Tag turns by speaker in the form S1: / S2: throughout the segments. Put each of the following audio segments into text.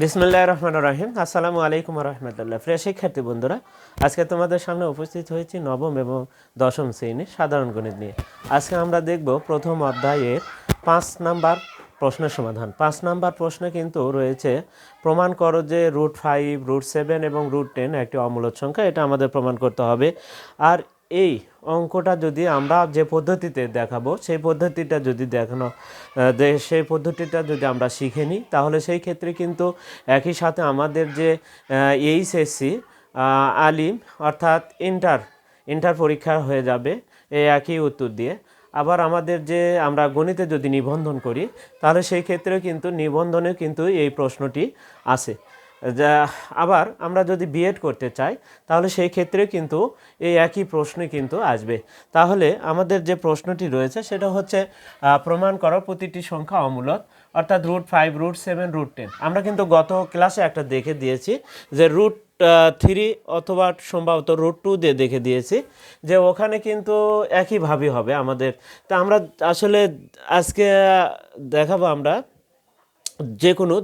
S1: বিসমুল্লাহ রহমান রাহিম। আসসালামু আলাইকুম রহমতুল্লাহ। প্রিয় শিক্ষার্থী বন্ধুরা, আজকে তোমাদের সামনে উপস্থিত হয়েছি নবম এবং দশম শ্রেণির সাধারণ গণিত নিয়ে। আজকে আমরা দেখব প্রথম অধ্যায়ের পাঁচ নাম্বার প্রশ্নের সমাধান। পাঁচ নাম্বার প্রশ্নে কিন্তু রয়েছে, প্রমাণ করো যে রুট ফাইভ রুট সেভেন এবং রুট টেন একটি অমূলদ সংখ্যা, এটা আমাদের প্রমাণ করতে হবে। আর এই অঙ্কটা যদি আমরা যে পদ্ধতিতে দেখাবো, সেই পদ্ধতিটা যদি দেখানো সেই পদ্ধতিটা যদি আমরা শিখে নিই, তাহলে সেই ক্ষেত্রে কিন্তু একই সাথে আমাদের যে এইচএসসি আলিম অর্থাৎ ইন্টার ইন্টার পরীক্ষা হয়ে যাবে এই একই উত্তর দিয়ে। আবার আমাদের যে আমরা গণিতে যদি নিবন্ধন করি, তাহলে সেই ক্ষেত্রেও কিন্তু নিবন্ধনে কিন্তু এই প্রশ্নটি আসে। যা আবার আমরা যদি বিএড করতে চাই, তাহলে সেই ক্ষেত্রে কিন্তু এই একই প্রশ্নই কিন্তু আসবে। তাহলে আমাদের যে প্রশ্নটি রয়েছে, সেটা হচ্ছে প্রমাণ করো প্রতিটি সংখ্যা অমূলক, অর্থাৎ root five root seven root ten আমরা কিন্তু গত ক্লাসে একটা দেখে দিয়েছি যে রুট থ্রি অথবা সম্ভবত রুট টু দিয়ে দেখে দিয়েছি যে ওখানে কিন্তু একইভাবেই হবে আমাদের। তা আমরা আসলে আজকে দেখাবো আমরা যে কোনো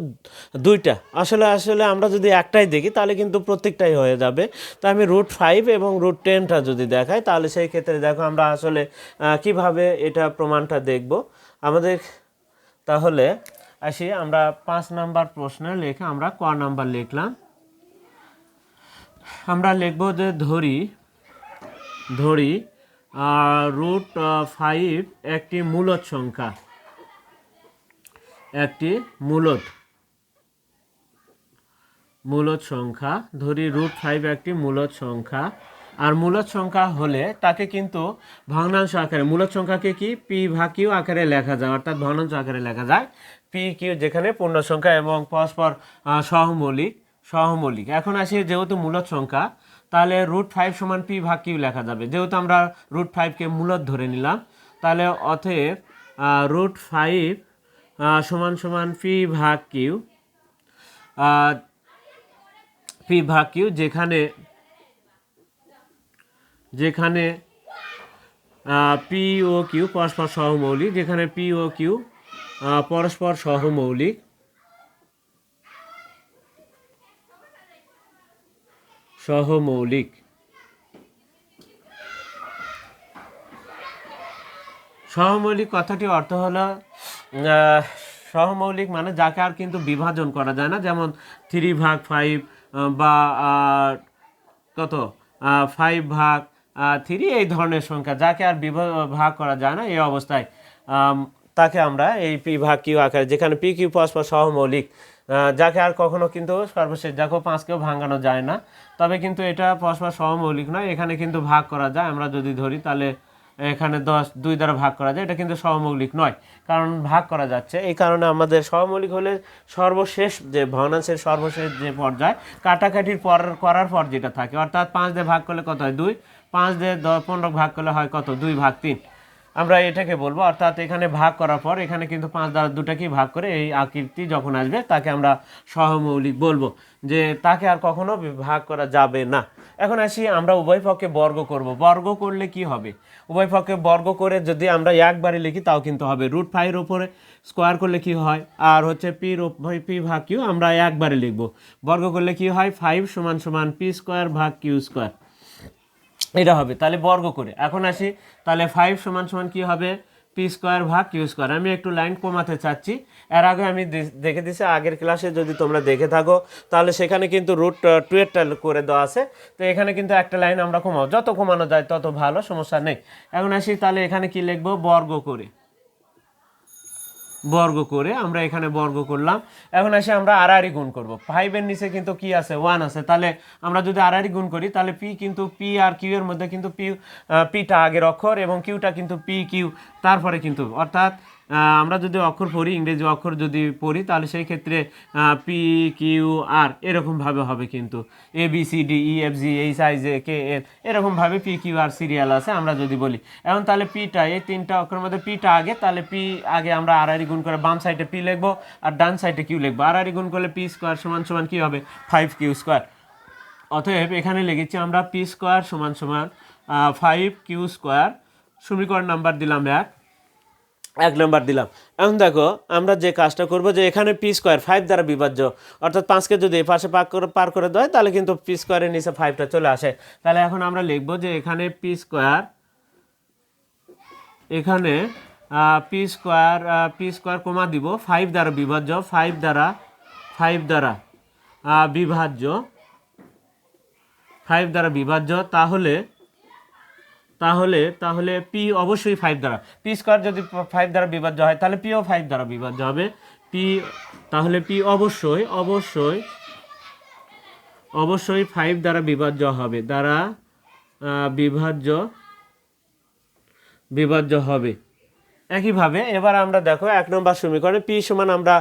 S1: দুইটা। আসলে আসলে আমরা যদি একটাই দেখি, তাহলে কিন্তু প্রত্যেকটাই হয়ে যাবে। তা আমি রুট ফাইভ এবং রুট টেনটা যদি দেখাই, তাহলে সেই ক্ষেত্রে দেখো আমরা আসলে কীভাবে এটা প্রমাণটা দেখব। আমাদের তাহলে আসি, আমরা পাঁচ নাম্বার প্রশ্নে লিখে আমরা ক নাম্বার লিখলাম। আমরা লিখব যে ধরি ধরি রুট ফাইভ একটি মূলদ সংখ্যা। একটি মূলদ। মূলদ সংখ্যা, ধরি রুট ফাইভ একটি মূলদ সংখ্যা। আর মূলদ সংখ্যা হলে তাকে কিন্তু ভগ্নাংশ আকারে, মূলদ সংখ্যাকে কি? পি ভাগ কিউ আকারে লেখা যায়, অর্থাৎ ভগ্নাংশ আকারে লেখা যায়। পি কিউ যেখানে পূর্ণ সংখ্যা এবং পরস্পর সহমৌলিক সহমৌলিক। এখন আসি যেহেতু মূলদ সংখ্যা, তাহলে রুট ফাইভ সমান পি ভাগ কিউ লেখা যাবে। যেহেতু আমরা রুট ফাইভকে মূলদ ধরে নিলাম, তাহলে অতএব রুট ফাইভ সমান সমান পি ভাগ কিউ পি ভাগ কিউ, যেখানে যেখানে পি ও কিউ পরস্পর সহমৌলিক, যেখানে পি ও কিউ পরস্পর সহমৌলিক। সহমৌলিক। সহমৌলিক কথাটির অর্থ হলো সহমৌলিক মানে যাকে আর কিন্তু বিভাজন করা যায় না, যেমন থ্রি ভাগ ফাইভ বা কত? ফাইভ ভাগ থ্রি এই ধরনের সংখ্যা। যাকে আর ভাগ করা যায় না এই অবস্থায়। তাকে আমরা এই পি ভাগ কিউ আকারে, যেখানে পি কিউ পরস্পর সহমৌলিক যাকে আর কখনো কিন্তু সর্বশেষ দেখো পাঁচকেও ভাঙানো যায় না। তবে কিন্তু এটা পরস্পর সহমৌলিক নয়, এখানে কিন্তু ভাগ করা যায়। আমরা যদি ধরি তাহলে এখানে দশ, দুই দ্বারা ভাগ করা যায়, এটা কিন্তু সহমৌলিক নয়। কারণ ভাগ করা যাচ্ছে, এই কারণে আমাদের সহমৌলিক হলে সর্বশেষ যে ভগ্নাংশের সর্বশেষ যে পর্যায়, কাটাকাটির পর, করার পর যেটা থাকে, অর্থাৎ পাঁচ দিয়ে ভাগ করলে কত হয়? দুই। পাঁচ দিয়ে দশ পনেরো ভাগ করলে হয় কত? দুই ভাগ তিন। আমরা এটাকে বলব, অর্থাৎ এখানে ভাগ করার পর, এখানে কিন্তু পাঁচ দ্বারা দুটাকেই ভাগ করে এই আকৃতি যখন আসবে, তাকে আমরা সহমৌলিক বলব। যে তাকে আর কখনো ভাগ করা যাবে না। এখন আসি, আমরা উভয় পক্ষে বর্গ করব। বর্গ করলে কি হবে? উভয় পক্ষে বর্গ করে যদি আমরা একবারে লিখি, তাও কিন্তু হবে। রুট ফাইভের উপরে স্কোয়ার করলে কি হয়? আর হচ্ছে পি পি ভাগ কিউ আমরা একবারে লিখব। বর্গ করলে কি হয়? ফাইভ সমান সমান পি স্কোয়ার ভাগ কিউ স্কোয়ার এটা হবে। তাহলে বর্গ করে। এখন আসি, তাহলে ফাইভ সমান সমান কি হবে? পি স্কোয়ার ভাগ কিউ স্কোয়ার আমি একটু লাইন কমাতে চাচ্ছি। এর আগে আমি দেখে দিছি, আগের ক্লাসে যদি তোমরা দেখে থাকো, তাহলে সেখানে কিন্তু রুট টুয়েটটা করে দেওয়া আছে। তো এখানে কিন্তু একটা লাইন আমরা কমাও যত কমানো যায় তত ভালো, সমস্যা নেই। এখন আসি তাহলে এখানে কি লিখব? বর্গ করে। বর্গ করে আমরা এখানে বর্গ করলাম। এখন আসে আমরা আড়াআড়ি গুণ করব। ফাইভের নিচে কিন্তু কি আছে? ওয়ান আছে। তাহলে আমরা যদি আড়াআড়ি গুণ করি, তাহলে পি কিন্তু পি আর কিউ এর মধ্যে কিন্তু পি পিটা আগের অক্ষর এবং কিউটা কিন্তু পি কিউ তারপরে কিন্তু, অর্থাৎ আমরা যদি অক্ষর পড়ি, ইংরেজি অক্ষর যদি পড়ি, তাহলে সেই ক্ষেত্রে পি কিউ আর এরকমভাবে হবে কিন্তু। A B C D E F G H I J K L এরকমভাবে পি কিউ আর সিরিয়াল আছে, আমরা যদি বলি। এখন তাহলে পিটা এই তিনটা অক্ষরের মধ্যে পিটা আগে, তাহলে পি আগে আমরা আড়াআড়ি গুণ করে বাম সাইডে পি লিখব আর ডান সাইডে কিউ লিখব। আড়াআড়ি গুণ করলে পি স্কোয়ার সমান সমান কী হবে? ফাইভ কিউ স্কোয়ার অতএব এখানে লিখেছি আমরা পি স্কোয়ার সমান সমান ফাইভ কিউ স্কোয়ার সমীকরণ নাম্বার দিলাম এক। এক নাম্বার দিলাম। এখন দেখো, আমরা যে কাজটা করব যে এখানে পি স্কোয়ার ফাইভ দ্বারা বিভাজ্য, অর্থাৎ পাঁচকে যদি এ পাশে পাক করে, পার করে দেয়, তাহলে কিন্তু পি স্কোয়ারের নিচে ফাইভটা চলে আসে। তাহলে এখন আমরা লিখব যে এখানে পি স্কোয়ার এখানে P square P square comma দিব ফাইভ দ্বারা বিভাজ্য ফাইভ দ্বারা ফাইভ দ্বারা বিভাজ্য ফাইভ দ্বারা বিভাজ্য, তাহলে তাহলে তাহলে পি অবশ্যই ফাইভ দ্বারা। পি স্কোয়ার যদি ফাইভ দ্বারা বিভাজ্য হয়, তাহলে পিও ফাইভ দ্বারা বিভাজ্য হবে। পি তাহলে পি অবশ্যই অবশ্যই অবশ্যই ফাইভ দ্বারা বিভাজ্য হবে, দ্বারা বিভাজ্য বিভাজ্য হবে। একইভাবে, এবার আমরা দেখো এক নম্বর সমীকরণে পি সমান আমরা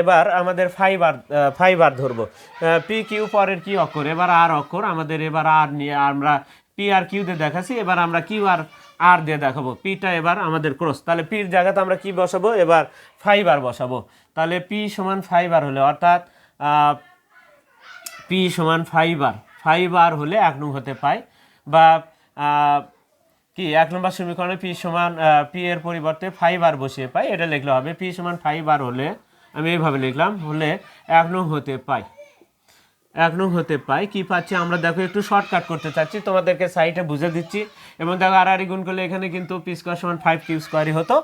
S1: এবার আমাদের ফাইভ আর ফাইভ আর ধরবো। পি কিউ পরের কি অক্ষর? এবার আর অক্ষর। আমাদের এবার আর নিয়ে আমরা পি আর কিউ দিয়ে দেখাচ্ছি, এবার আমরা কিউ আর আর দিয়ে দেখাবো। পিটা এবার আমাদের ক্রস তাহলে পির জায়গাতে আমরা কি বসাবো? এবার ফাইভ আর বসাবো। তাহলে পি সমান ফাইভ আর হলে, অর্থাৎ পি সমান ফাইভ আর ফাইভ আর হলে এক নং হতে পাই বা কি, এক নম্বর সমীকরণে পি সমান পি এর পরিবর্তে ফাইভ আর বসিয়ে পাই এটা লিখলে হবে পি সমান ফাইভ আর হলে, আমি এইভাবে লিখলাম, হলে এক নং হতে পাই এক নং হতে পাই কি পাচ্ছি আমরা দেখো, একটু শর্টকাট করতে চাচ্ছি। তোমাদেরকে সাইডে বুঝে দিচ্ছি। এবং দেখো আর গুণ করলে এখানে কিন্তু পি স্কোয়ার সমান ফাইভ কিউ স্কোয়ারই হতো।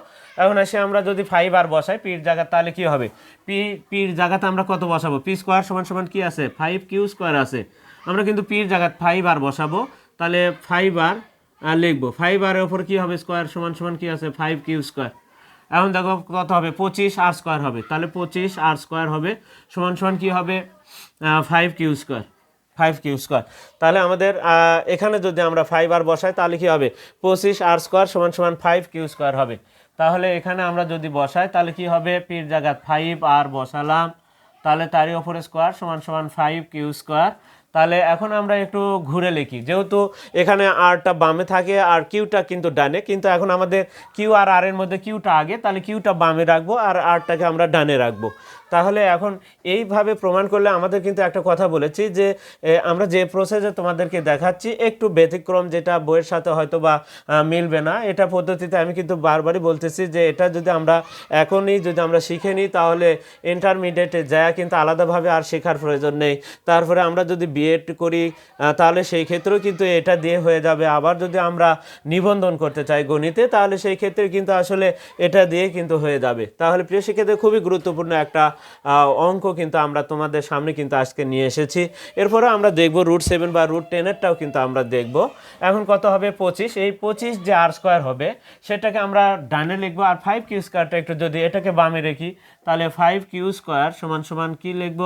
S1: এখন এসে আমরা যদি ফাইভ আর বসাই পির জায়গা তাহলে কি হবে? পি পির জায়গাতে আমরা কত বসাবো? পি স্কোয়ার সমান সমান কি আছে? ফাইভ কিউ স্কোয়ার আছে। আমরা কিন্তু পির জায়গায় ফাইভ আর বসাবো। তাহলে ফাইভ আর আর লিখব। ফাইভ আরের ওপর কি হবে? স্কোয়ার সমান সমান কি আছে? ফাইভ কিউ স্কোয়ার এখন দেখো কত হবে? পঁচিশ আর স্কোয়ার হবে। তাহলে পঁচিশ আর স্কোয়ার হবে সমান সমান কী হবে? Five Q square five Q square তাহলে আমাদের এখানে যদি আমরা ফাইভ আর বসাই, তাহলে কী হবে? পঁচিশ আর স্কোয়ার সমান সমান ফাইভ কিউ স্কোয়ার হবে। তাহলে এখানে আমরা যদি বসাই, তাহলে কি হবে? পির জায়গা ফাইভ আর বসালাম। তাহলে তারই ওপরে স্কোয়ার সমান সমান ফাইভ কিউ স্কোয়ার তাহলে এখন আমরা একটু ঘুরে লিখি। যেহেতু এখানে আরটা বামে থাকে আর কিউটা কিন্তু ডানে, কিন্তু এখন আমাদের কিউ আর আর এর মধ্যে কিউটা আগে, তাহলে কিউটা বামে রাখব আর আরটাকে আমরা ডানে রাখব। তাহলে এখন এইভাবে প্রমাণ করলে আমাদের কিন্তু একটা কথা বলেছি যে আমরা যে প্রসেসে তোমাদেরকে দেখাচ্ছি, একটু ব্যতিক্রম যেটা বইয়ের সাথে হয়তো বা মিলবে না। এটা পদ্ধতিতে আমি কিন্তু বারবারই বলতেছি যে, এটা যদি আমরা এখনই যদি আমরা শিখে নিই, তাহলে ইন্টারমিডিয়েটে যায়, কিন্তু আলাদাভাবে আর শেখার প্রয়োজন নেই। তারপরে আমরা যদি বিএড করি তাহলে সেই ক্ষেত্রেও কিন্তু এটা দিয়ে হয়ে যাবে। আবার যদি আমরা নিবন্ধন করতে চাই গণিতে, তাহলে সেই ক্ষেত্রে কিন্তু আসলে এটা দিয়ে কিন্তু হয়ে যাবে। তাহলে প্রিয় শিক্ষার্থী, খুবই গুরুত্বপূর্ণ একটা অঙ্ক কিন্তু আমরা তোমাদের সামনে কিন্তু আজকে নিয়ে এসেছি। এরপরে আমরা দেখব রুট সেভেন বা রুট টেনেরটাও কিন্তু আমরা দেখব। এখন কত হবে? পঁচিশ। এই পঁচিশ যে আর স্কোয়ার হবে, সেটাকে আমরা ডানে লিখব। আর ফাইভ কিউ স্কোয়ারটা একটু যদি এটাকে বামে রেখি তাহলে ফাইভ কিউ স্কোয়ার সমান সমান কী লিখব?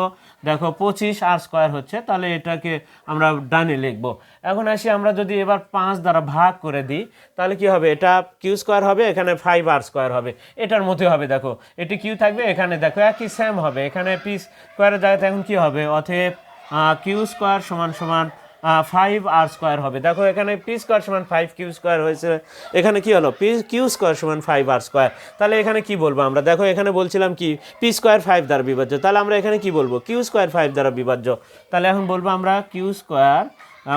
S1: দেখো পঁচিশ আর স্কোয়ার হচ্ছে, তাহলে এটাকে আমরা ডানে লিখব। এখন আসি আমরা যদি এবার পাঁচ দ্বারা ভাগ করে দিই, তাহলে কি হবে? এটা কিউ স্কোয়ার হবে, এখানে ফাইভ আর স্কোয়ার হবে। এটার মধ্যে হবে দেখো, এটি কিউ থাকবে, এখানে দেখো একই সেম হবে। এখানে পি স্কোয়ারের জায়গাতে এখন কি হবে? অতএব কিউ স্কোয়ার সমান সমান ফাইভ আর স্কোয়ার হবে। দেখো, এখানে পি স্কোয়ার সমান ফাইভ কিউ স্কোয়ার হয়েছে। এখানে কি হলো? পি কিউ স্কোয়ার সমান ফাইভ আর স্কোয়ার তাহলে এখানে কি বলব আমরা? দেখো, এখানে বলছিলাম কি? পি স্কোয়ার ফাইভ দ্বারা বিভাজ্য। তাহলে আমরা এখানে কি বলব? কিউ স্কোয়ার ফাইভ দ্বারা বিভাজ্য। তাহলে এখন বলব আমরা কিউ স্কোয়ার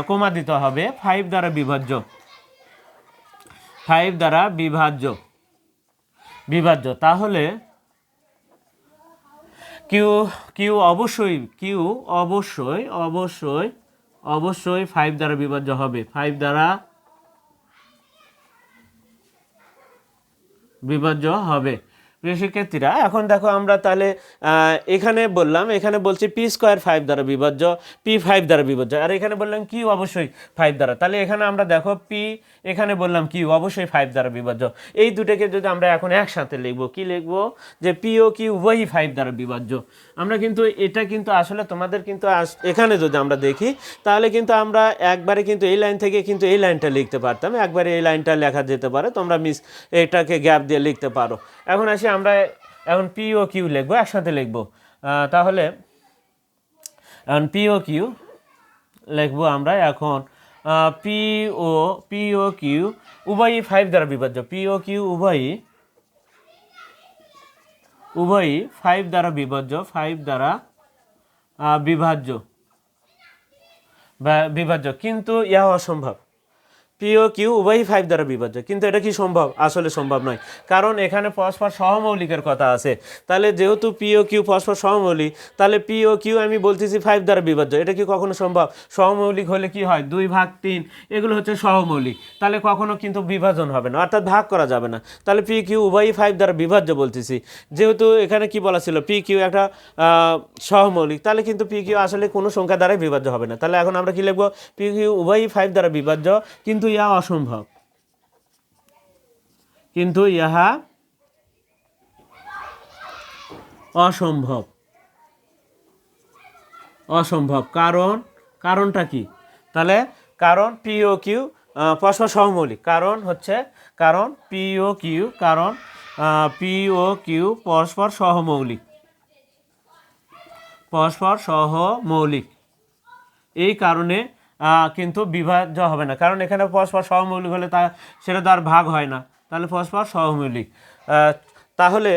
S1: কমা দিতে হবে। ফাইভ দ্বারা বিভাজ্য। ফাইভ দ্বারা বিভাজ্য। বিভাজ্য। তাহলে কিউ কিউ অবশ্যই কিউ অবশ্যই অবশ্যই অবশ্যই ফাইভ দ্বারা বিভাজ্য হবে। ফাইভ দ্বারা বিভাজ্য হবে। শিক্ষার্থীরা এখন দেখো আমরা তাহলে এখানে বললাম, এখানে বলছি পি স্কোয়ার ফাইভ দ্বারা বিভাজ্য পি ফাইভ দ্বারা বিভাজ্য আর এখানে বললাম কিউ অবশ্যই ফাইভ দ্বারা, তাহলে এখানে আমরা দেখো পি এখানে বললাম কিউ অবশ্যই ফাইভ দ্বারা বিভাজ্য এই দুটোকে যদি আমরা এখন একসাথে লিখব, কি লিখব? যে পি ও কিউ উভয়ই ফাইভ দ্বারা বিভাজ্য আমরা কিন্তু এটা কিন্তু আসলে তোমাদের কিন্তু এখানে যদি আমরা দেখি, তাহলে কিন্তু আমরা একবারে কিন্তু এই লাইন থেকে কিন্তু এই লাইনটা লিখতে পারতাম, একবারে এই লাইনটা লেখা যেতে পারে, তোমরা মিস এটাকে গ্যাপ দিয়ে লিখতে পারো, এখন আসি আমরা এখন পি ও কিউ লিখব, একসাথে লিখব। তাহলে এখন পি ও কিউ লিখব আমরা এখন। পি ও পি ও কিউ উভয়ই ফাইভ দ্বারা বিভাজ্য। পি ও কিউ উভয়ই উভয়ই ফাইভ দ্বারা বিভাজ্য ফাইভ দ্বারা বিভাজ্য। বিভাজ্য। কিন্তু ইহা অসম্ভব। পি ও কিউ উভয়ই ফাইভ দ্বারা বিভাজ্য। কিন্তু এটা কি সম্ভব? আসলে সম্ভব নয়। কারণ এখানে পরস্পর সহমৌলিকের কথা আছে। তাহলে যেহেতু পি ও কিউ পরস্পর সহমৌলিক, তাহলে পি ও কিউ আমি বলতেছি ফাইভ দ্বারা বিভাজ্য। এটা কি কখনো সম্ভব? সহমৌলিক হলে কি হয়? দুই ভাগ তিন, এগুলো হচ্ছে সহমৌলিক। তাহলে কখনো কিন্তু বিভাজন হবে না, অর্থাৎ ভাগ করা যাবে না। তাহলে পি কিউ উভয়ই ফাইভ দ্বারা বিভাজ্য বলতেছি। যেহেতু এখানে কি বলা ছিল? পি কিউ একটা সহমৌলিক। তাহলে কিন্তু পি কিউ আসলে কোনো সংখ্যা দ্বারাই বিভাজ্য হবে না। তাহলে এখন আমরা কি লিখব? পি কিউ উভয়ই ফাইভ দ্বারা বিভাজ্য, কিন্তু ইহা অসম্ভব। কিন্তু ইহা অসম্ভব। অসম্ভব। কারণ, কারণটা কি? তাহলে কারণ পি ও কিউ পরস্পর সহমৌলিক কারণ হচ্ছে, কারণ পি ও কিউ কারণ পি ও কিউ পরস্পর সহমৌলিক পরস্পর সহমৌলিক এই কারণে কিন্তু বিভাজ্য হবে না। কারণ এখানে পরস্পর সহমৌলিক হলে তা, সেটা তো আর ভাগ হয় না। তাহলে পরস্পর সহমৌলিক। তাহলে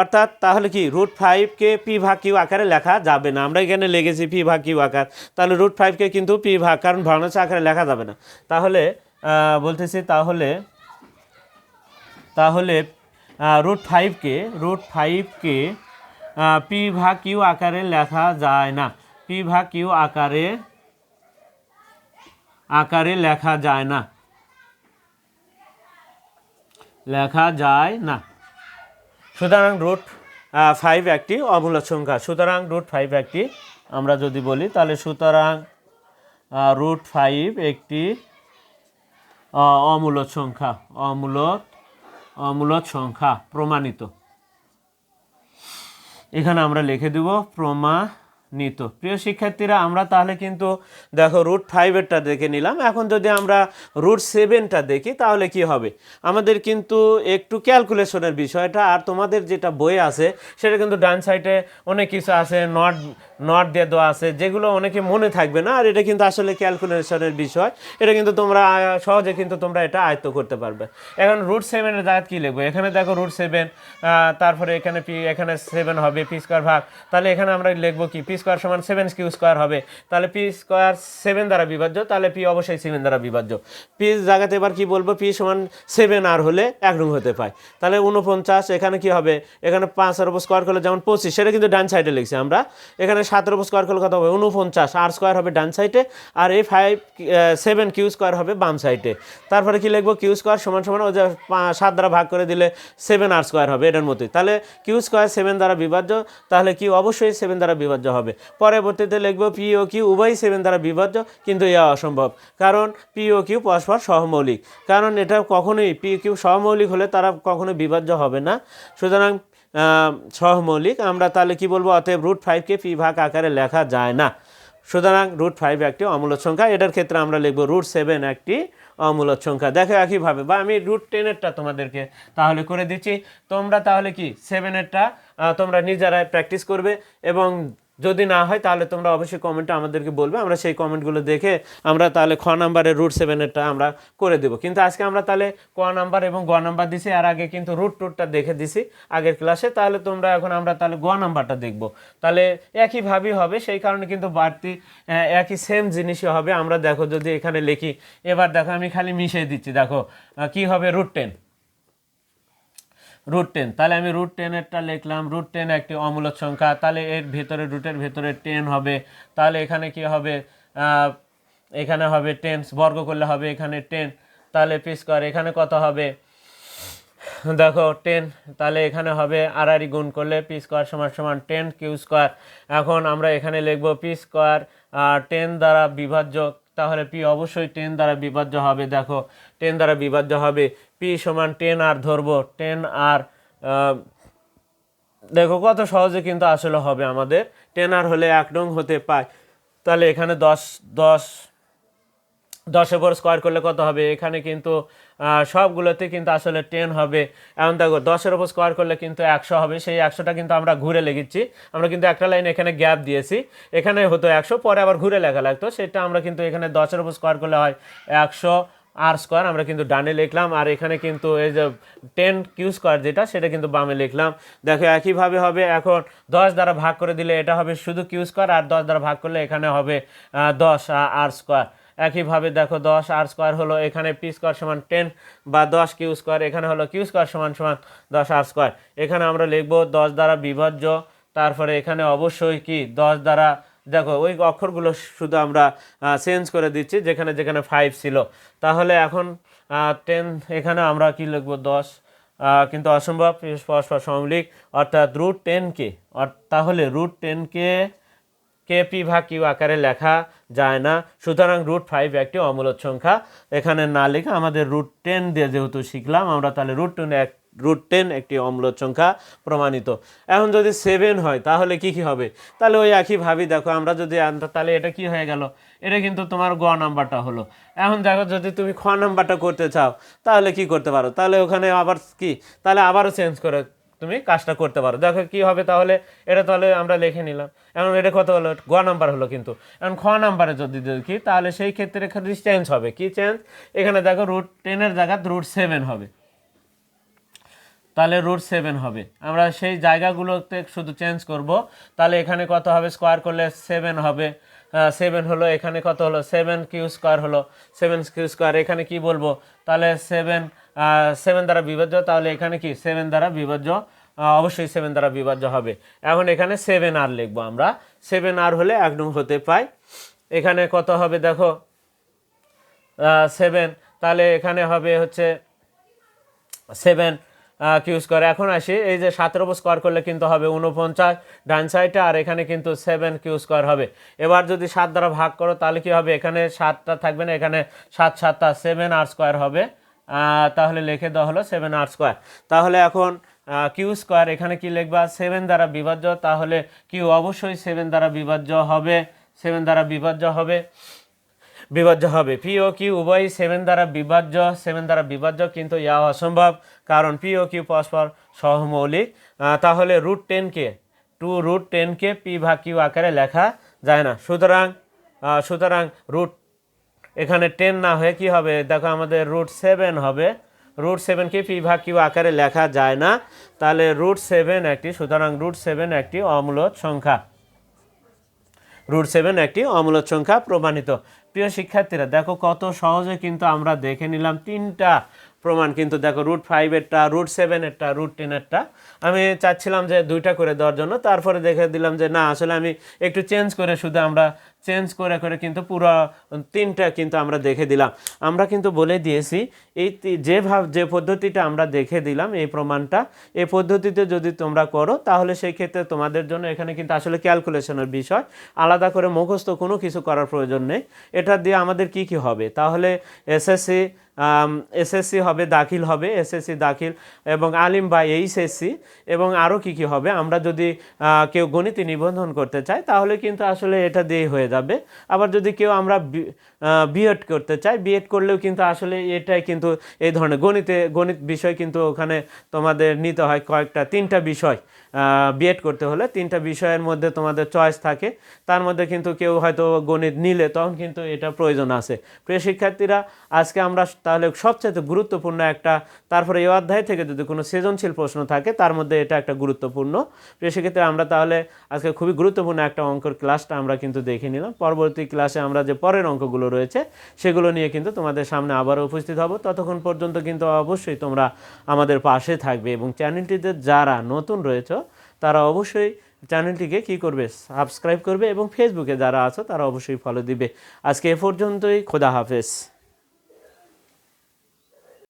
S1: অর্থাৎ তাহলে কি রুট ফাইভকে পি ভাগ কিউ আকারে লেখা যাবে না। আমরা এখানে লেগেছি পি ভাগ কিউ আকার। তাহলে রুট ফাইভকে কিন্তু পি ভাগ, কারণ ভগ্নাংশ আকারে লেখা যাবে না। তাহলে বলতেছি তাহলে তাহলে রুট ফাইভকে রুট ফাইভকে পি ভাগ কিউ আকারে লেখা যায় না। পি ভাগ কিউ আকারে আকারে লেখা যায় না। লেখা যায় না। সুতরাং রুট ফাইভ একটি অমূলক সংখ্যা। সুতরাং রুট ফাইভ একটি আমরা যদি বলি তাহলে সুতরাং রুট ফাইভ একটি আহ, অমূলক সংখ্যা অমূলক অমূলক সংখ্যা প্রমাণিত। এখানে আমরা লিখে দেব প্রমাণিত প্রিয় শিক্ষার্থীরা, আমরা তাহলে কিন্তু দেখো রুট ফাইভেরটা দেখে নিলাম। এখন যদি আমরা রুট সেভেনটা দেখি, তাহলে কি হবে? আমাদের কিন্তু একটু ক্যালকুলেশনের বিষয়টা, আর তোমাদের যেটা বই আছে, সেটা কিন্তু ডান সাইডে অনেক কিছু আছে নট নট দিয়ে দেওয়া আছে, যেগুলো অনেকে মনে থাকবে না, আর এটা কিন্তু আসলে ক্যালকুলেশনের বিষয়। এটা কিন্তু তোমরা, সহজে কিন্তু তোমরা এটা আয়ত্ত করতে পারবে। এখন রুট সেভেনের জায়গা কী লিখব? এখানে দেখো রুট সেভেন তারপরে এখানে পি এখানে সেভেন হবে পি স্কোয়ার ভাগ। তাহলে এখানে আমরা লিখব কি? পি স্কোয়ার সমান সেভেন কিউ স্কোয়ার হবে। তাহলে পি স্কোয়ার সেভেন দ্বারা বিভাজ্য, তাহলে পি অবশ্যই সেভেন দ্বারা বিভাজ্য। পি জায়গাতে এবার কি বলব পি সমান সেভেন আর হলে এক রুম হতে পায়। তাহলে উনপঞ্চাশ এখানে কি হবে? এখানে পাঁচের উপর স্কোয়ার করলে যেমন পঁচিশ, সেটা কিন্তু ডান সাইডে লিখছি আমরা। এখানে সাতের উপর স্কোয়ার করলে কত হবে? উনপঞ্চাশ আর স্কোয়ার হবে ডান সাইডে আর এই ফাইভ সেভেন কিউ স্কোয়ার হবে বাম সাইডে তারপরে কি লিখব? কিউ স্কোয়ার সমান সমান ওই যে সাত দ্বারা ভাগ করে দিলে সেভেন আর স্কোয়ার হবে এটার মতোই। তাহলে কিউ স্কোয়ার সেভেন দ্বারা বিভাজ্য, তাহলে কিউ অবশ্যই সেভেন দ্বারা বিভাজ্য হবে। পরবর্তীতে লিখব পি ও কিউ উভয়ই সেভেন দ্বারা বিভাজ্য কিন্তু ইয়া অসম্ভব। কারণ পি ও কিউ পরস্পর সহমৌলিক কারণ এটা কখনোই পি কিউ সহমৌলিক হলে তারা কখনোই বিভাজ্য হবে না। সুতরাং সহমৌলিক আমরা তাহলে কি বলব? অতএব রুট ফাইভকে পি ভাগ আকারে লেখা যায় না। সুতরাং রুট ফাইভ একটি অমূলক সংখ্যা। এটার ক্ষেত্রে আমরা লিখব রুট সেভেন একটি অমূলক সংখ্যা। দেখো একইভাবে, বা আমি রুট টেনেরটা তোমাদেরকে তাহলে করে দিচ্ছি। তোমরা তাহলে কি সেভেনেরটা তোমরা নিজেরাই প্র্যাকটিস করবে এবং যদি না হয়, তাহলে তোমরা অবশ্যই কমেন্টে আমাদেরকে বলবে। আমরা সেই কমেন্টগুলো দেখে আমরা তাহলে খ নাম্বারের রুট সেভেনেরটা আমরা করে দেবো। কিন্তু আজকে আমরা তাহলে ক নাম্বার এবং গ নাম্বার দিছি আর আগে কিন্তু রুট টুটটা দেখে দিছি আগের ক্লাসে তাহলে তোমরা এখন আমরা তাহলে গ নাম্বারটা দেখব। তাহলে একইভাবেই হবে, সেই কারণে কিন্তু বাড়তি একই সেম জিনিসই হবে। আমরা দেখো যদি এখানে লিখি, এবার দেখো আমি খালি মিশিয়ে দিচ্ছি। দেখো কি হবে রুট টেন রুট টেন তাহলে আমি রুট টেনেরটা লিখলাম। রুট টেন একটি অমূলক সংখ্যা। তাহলে এর ভেতরে রুটের ভেতরে টেন হবে। তাহলে এখানে কি হবে? এখানে হবে টেন বর্গ করলে হবে এখানে টেন তাহলে পি স্কোয়ার এখানে কত হবে? দেখো টেন তাহলে এখানে হবে আড়াআড়ি গুণ করলে পি স্কোয়ার সমান সমান টেন কিউ স্কোয়ার এখন আমরা এখানে লিখব পি স্কোয়ার টেন দ্বারা বিভাজ্য তাহলে পি অবশ্যই টেন দ্বারা বিভাজ্য হবে। দেখো টেন দ্বারা বিভাজ্য হবে। পি সমান টেন আর ধরবো। টেন আর দেখো কত সহজে কিন্তু আসলে হবে আমাদের। টেন আর হলে এক নং হতে পায়। তাহলে এখানে দশ দশ, দশের পর স্কোয়ার করলে কত হবে? এখানে কিন্তু সবগুলোতে কিন্তু আসলে টেন হবে। এমন দেখো, দশের ওপর স্কোয়ার করলে কিন্তু একশো হবে। সেই একশোটা কিন্তু আমরা ঘুরে লিখেছি আমরা কিন্তু একটা লাইন এখানে গ্যাপ দিয়েছি। এখানে হতো একশো, পরে আবার ঘুরে লেখা লাগতো। সেটা আমরা কিন্তু এখানে দশের ওপর স্কোয়ার করলে হয় একশো আর স্কোয়ার আমরা কিন্তু ডানে লিখলাম। আর এখানে কিন্তু এই যে টেন কিউ স্কোয়ার যেটা, সেটা কিন্তু বামে লিখলাম। দেখো, একইভাবে হবে। এখন দশ দ্বারা ভাগ করে দিলে এটা হবে শুধু কিউ স্কোয়ার আর দশ দ্বারা ভাগ করলে এখানে হবে দশ আর স্কোয়ার একইভাবে দেখো দশ আর স্কোয়ার হলো এখানে পি স্কোয়ার সমান টেন বা দশ কিউ স্কোয়ার, এখানে হলো কিউ স্কোয়ার সমান সমান দশ আর স্কোয়ার। এখানে আমরা লিখব দশ দ্বারা বিভাজ্য, তারপরে এখানে অবশ্যই কি দশ দ্বারা, দেখো ওই অক্ষরগুলো শুধু আমরা চেঞ্জ করে দিচ্ছি যেখানে যেখানে ফাইভ ছিল। তাহলে এখন টেন এখানে আমরা কি লিখব দশ? কিন্তু অসম্ভব পরস্পর সমলিক, অর্থাৎ রুট টেনকে তাহলে রুট টেনকে কে পি ভাগ কিউ আকারে লেখা যায় না। সুতরাং রুট ফাইভ একটি অমূলদ সংখ্যা। এখানে না লিখে আমাদের রুট টেন দিয়ে যেহেতু শিখলাম, আমরা তাহলে রুট টেন এক রুট টেন একটি অম্লদ সংখ্যা প্রমাণিত। এখন যদি সেভেন হয়, তাহলে কি কি হবে? তাহলে ওই একইভাবেই দেখো আমরা যদি তাহলে এটা কি হয়ে গেল? এটা কিন্তু তোমার গ নাম্বারটা হলো। এখন দেখো যদি তুমি খ নাম্বারটা করতে চাও, তাহলে কি করতে পারো? তাহলে ওখানে আবার কি? তাহলে আবারও চেঞ্জ করে তুমি কাজটা করতে পারো। দেখো কি হবে তাহলে, এটা তাহলে আমরা লিখে নিলাম। এখন এটা কত হলো? গ নাম্বার হলো কিন্তু। এখন খ নাম্বারে যদি দেখি, তাহলে সেই ক্ষেত্রে চেঞ্জ হবে। কি চেঞ্জ এখানে দেখো রুট টেনের জায়গা রুট সেভেন হবে। তাহলে রুট সেভেন হবে। আমরা সেই জায়গাগুলোতে শুধু চেঞ্জ করব। তাহলে এখানে কত হবে? স্কোয়ার করলে সেভেন হবে। সেভেন হলো, এখানে কত হলো? সেভেন কিউ স্কোয়ার হলো। সেভেন কিউ স্কোয়ার এখানে কি বলব? তাহলে সেভেন সেভেন দ্বারা বিভাজ্য, তাহলে এখানে কি? সেভেন দ্বারা বিভাজ্য অবশ্যই সেভেন দ্বারা বিভাজ্য হবে। এখন এখানে সেভেন আর লিখব আমরা। সেভেন আর হলে এক নং হতে পাই। এখানে কত হবে দেখো? সেভেন তাহলে এখানে হবে হচ্ছে সেভেন কিউ স্কোয়ার এখন আসি, এই যে সাতের উপর স্কোয়ার করলে কিন্তু হবে উনপঞ্চাশ ডান সাইডে আর এখানে কিন্তু সেভেন কিউ স্কোয়ার হবে। এবার যদি সাত দ্বারা ভাগ করো, তাহলে কি হবে? এখানে সাতটা থাকবে না, এখানে সাত সাতটা সেভেন আর স্কোয়ার হবে। তাহলে লিখে দেওয়া হলো সেভেন আর স্কোয়ার তাহলে এখন কিউ স্কোয়ার এখানে কি লিখবা? সেভেন দ্বারা বিভাজ্য, তাহলে কিউ অবশ্যই সেভেন দ্বারা বিভাজ্য হবে। সেভেন দ্বারা বিভাজ্য হবে। বিভাজ্য হবে। পি ও কিউ উভয়ই সেভেন দ্বারা বিভাজ্য সেভেন দ্বারা বিভাজ্য, কিন্তু ইয়া অসম্ভব। কারণ পি ও কিউ পরস্পর সহমৌলিক। তাহলে রুট টেনকে টু রুট টেনকে পি ভাগ কিউ আকারে লেখা যায় না। সুতরাং সুতরাং রুট এখানে টেন না হয়ে কি হবে? দেখো আমাদের রুট সেভেন হবে। রুট সেভেনকে পি ভাগ কিউ আকারে লেখা যায় না। তাহলে রুট সেভেন একটি, সুতরাং রুট সেভেন একটি অমূলদ সংখ্যা। রুট সেভেন একটি অমূলদ সংখ্যা প্রমাণিত। প্রিয় শিক্ষার্থীরা, দেখো কত সহজে কিন্তু আমরা দেখে নিলাম তিনটা প্রমাণ, কিন্তু দেখো রুট ফাইভেরটা রুট সেভেনেরটা রুট টেনেরটা আমি চাচ্ছিলাম যে দুইটা করে দেওয়ার জন্য, তারপরে দেখে দিলাম যে না, আসলে আমি একটু চেঞ্জ করে শুধু আমরা চেঞ্জ করে করে কিন্তু পুরো তিনটা কিন্তু আমরা দেখে দিলাম। আমরা কিন্তু বলে দিয়েছি, এই যে ভাব, যে পদ্ধতিটা আমরা দেখে দিলাম এই প্রমাণটা, এই পদ্ধতিতে যদি তোমরা করো, তাহলে সেই ক্ষেত্রে তোমাদের জন্য এখানে কিন্তু আসলে ক্যালকুলেশনের বিষয়। আলাদা করে মুখস্থ কোনো কিছু করার প্রয়োজন নেই। এটা দিয়ে আমাদের কি কি হবে? তাহলে এসএসসি এসএসসি হবে, দাখিল হবে, এসএসসি দাখিল এবং আলিম বা এইচএসসি এবং আরও কি কি হবে? আমরা যদি কেউ গণিতে নিবন্ধন করতে চাই তাহলে কিন্তু আসলে এটা দিয়েই হয়ে যাবে। আবার যদি কেউ আমরা বিএড করতে চাই বিএড করলেও কিন্তু আসলে এটাই কিন্তু এই ধরনের গণিতে, গণিত বিষয় কিন্তু ওখানে তোমাদের নিতে হয় কয়েকটা, তিনটা বিষয়। বিএড করতে হলে তিনটা বিষয়ের মধ্যে তোমাদের চয়েস থাকে। তার মধ্যে কিন্তু কেউ হয়তো গণিত নিলে তখন কিন্তু এটা প্রয়োজন আছে। প্রিয় শিক্ষার্থীরা, আজকে আমরা তাহলে সবচেয়ে গুরুত্বপূর্ণ একটা, তারপরে এই অধ্যায় থেকে যদি কোনো সৃজনশীল প্রশ্ন থাকে, তার মধ্যে এটা একটা গুরুত্বপূর্ণ। প্রিয় শিক্ষার্থী আমরা তাহলে আজকে খুবই গুরুত্বপূর্ণ একটা অঙ্কর ক্লাসটা আমরা কিন্তু দেখে নিলাম। পরবর্তী ক্লাসে আমরা যে পরের অঙ্কগুলো রয়েছে, সেগুলো নিয়ে কিন্তু তোমাদের সামনে আবারও উপস্থিত হব। ততক্ষণ পর্যন্ত কিন্তু অবশ্যই তোমরা আমাদের পাশে থাকবে এবং চ্যানেলটিতে যারা নতুন রয়েছ, তারা অবশ্যই চ্যানেলটিকে কি করবে, সাবস্ক্রাইব করবে এবং ফেসবুকে যারা আছো, তারা অবশ্যই ফলো দিবে। আজকে এ পর্যন্তই, খোদা হাফেজ।